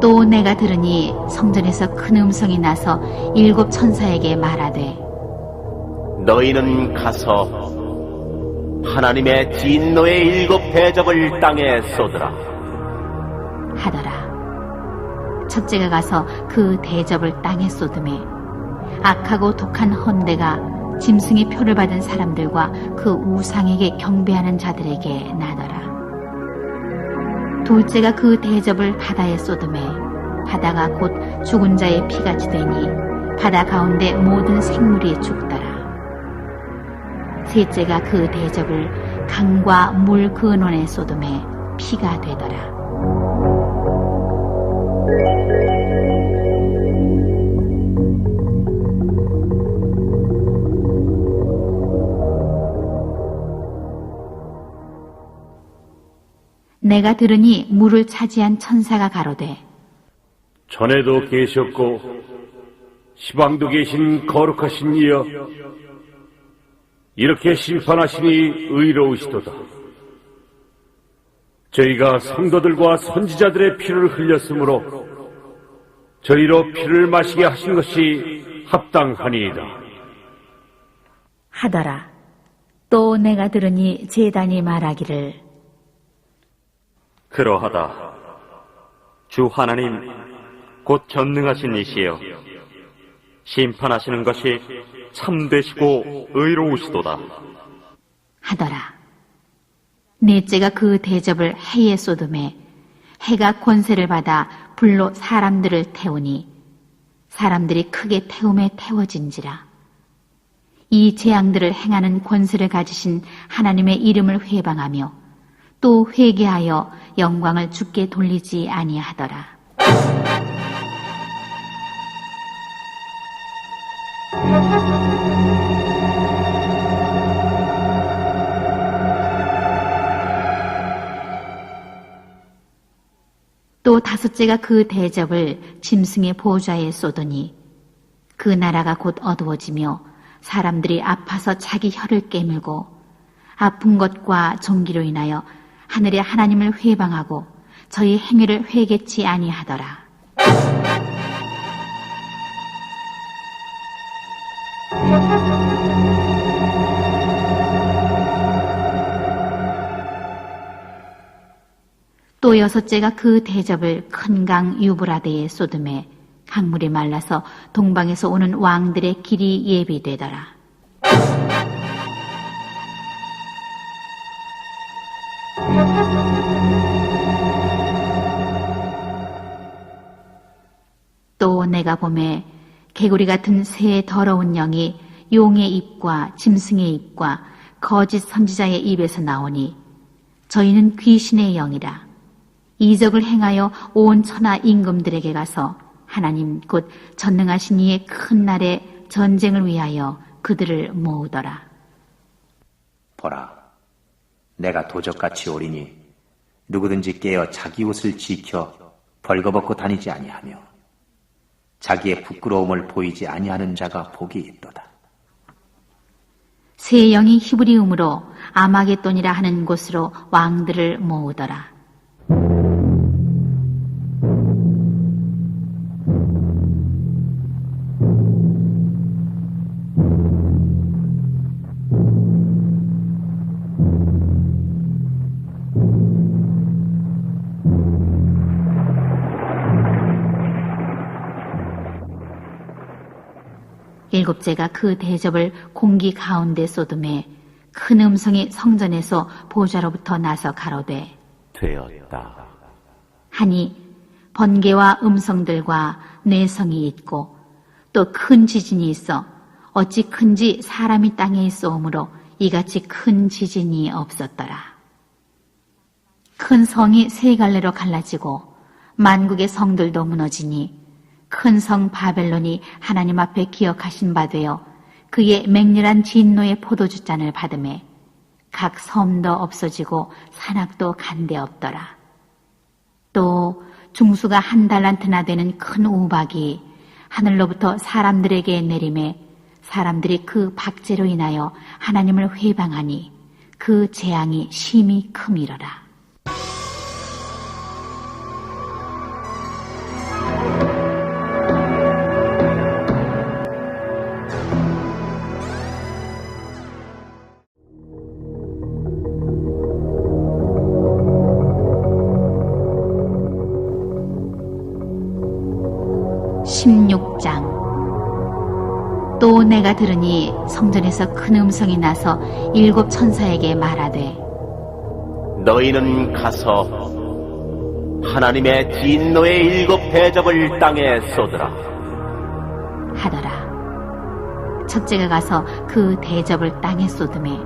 내가 들으니 성전에서 큰 음성이 나서 일곱 천사에게 말하되 너희는 가서 하나님의 진노의 일곱 대접을 땅에 쏟으라. 하더라. 첫째가 가서 그 대접을 땅에 쏟음에 악하고 독한 헌대가 짐승의 표를 받은 사람들과 그 우상에게 경배하는 자들에게 나더라. 둘째가 그 대접을 바다에 쏟음에 바다가 곧 죽은 자의 피같이 되니 바다 가운데 모든 생물이 죽더라. 셋째가 그 대접을 강과 물 근원에 쏟음에 피가 되더라. 내가 들으니 물을 차지한 천사가 가로되 전에도 계셨고 시방도 계신 거룩하신 이여 이렇게 심판하시니 의로우시도다. 저희가 성도들과 선지자들의 피를 흘렸으므로 저희로 피를 마시게 하신 것이 합당하니이다. 하더라. 또 내가 들으니 제단이 말하기를 그러하다. 주 하나님, 곧 전능하신 이시여. 심판하시는 것이 참되시고 의로우시도다. 하더라. 넷째가 그 대접을 해에 쏟음에 해가 권세를 받아 불로 사람들을 태우니 사람들이 크게 태움에 태워진지라. 이 재앙들을 행하는 권세를 가지신 하나님의 이름을 회방하며 또 회개하여 영광을 주께 돌리지 아니하더라. 또 다섯째가 그 대접을 짐승의 보좌에 쏟으니 그 나라가 곧 어두워지며 사람들이 아파서 자기 혀를 깨물고 아픈 것과 종기로 인하여 하늘의 하나님을 회방하고 저희 행위를 회개치 아니하더라. 또 여섯째가 그 대접을 큰 강 유브라데에 쏟음에 강물이 말라서 동방에서 오는 왕들의 길이 예비되더라. 또 내가 봄에 개구리 같은 새 더러운 영이 용의 입과 짐승의 입과 거짓 선지자의 입에서 나오니 저희는 귀신의 영이라 이적을 행하여 온 천하 임금들에게 가서 하나님 곧 전능하신 이의 큰 날에 전쟁을 위하여 그들을 모으더라. 보라, 내가 도적같이 오리니 누구든지 깨어 자기 옷을 지켜 벌거벗고 다니지 아니하며 자기의 부끄러움을 보이지 아니하는 자가 복이 있도다. 새 영이 히브리음으로 아마겟돈이라 하는 곳으로 왕들을 모으더라. 일곱째가 그 대접을 공기 가운데 쏟음에 큰 음성이 성전에서 보좌로부터 나서 가로되 되었다. 하니 번개와 음성들과 뇌성이 있고 또 큰 지진이 있어 어찌 큰지 사람이 땅에 있어오므로 이같이 큰 지진이 없었더라. 큰 성이 세 갈래로 갈라지고 만국의 성들도 무너지니 큰 성 바벨론이 하나님 앞에 기억하신 바 되어 그의 맹렬한 진노의 포도주 잔을 받음에 각 섬도 없어지고 산악도 간데 없더라. 또 중수가 한 달란트나 되는 큰 우박이 하늘로부터 사람들에게 내림에 사람들이 그 박제로 인하여 하나님을 회방하니 그 재앙이 심히 크미러라. 16장 또 내가 들으니 성전에서 큰 음성이 나서 일곱 천사에게 말하되 너희는 가서 하나님의 진노의 일곱 대접을 땅에 쏟으라. 하더라. 첫째가 가서 그 대접을 땅에 쏟음에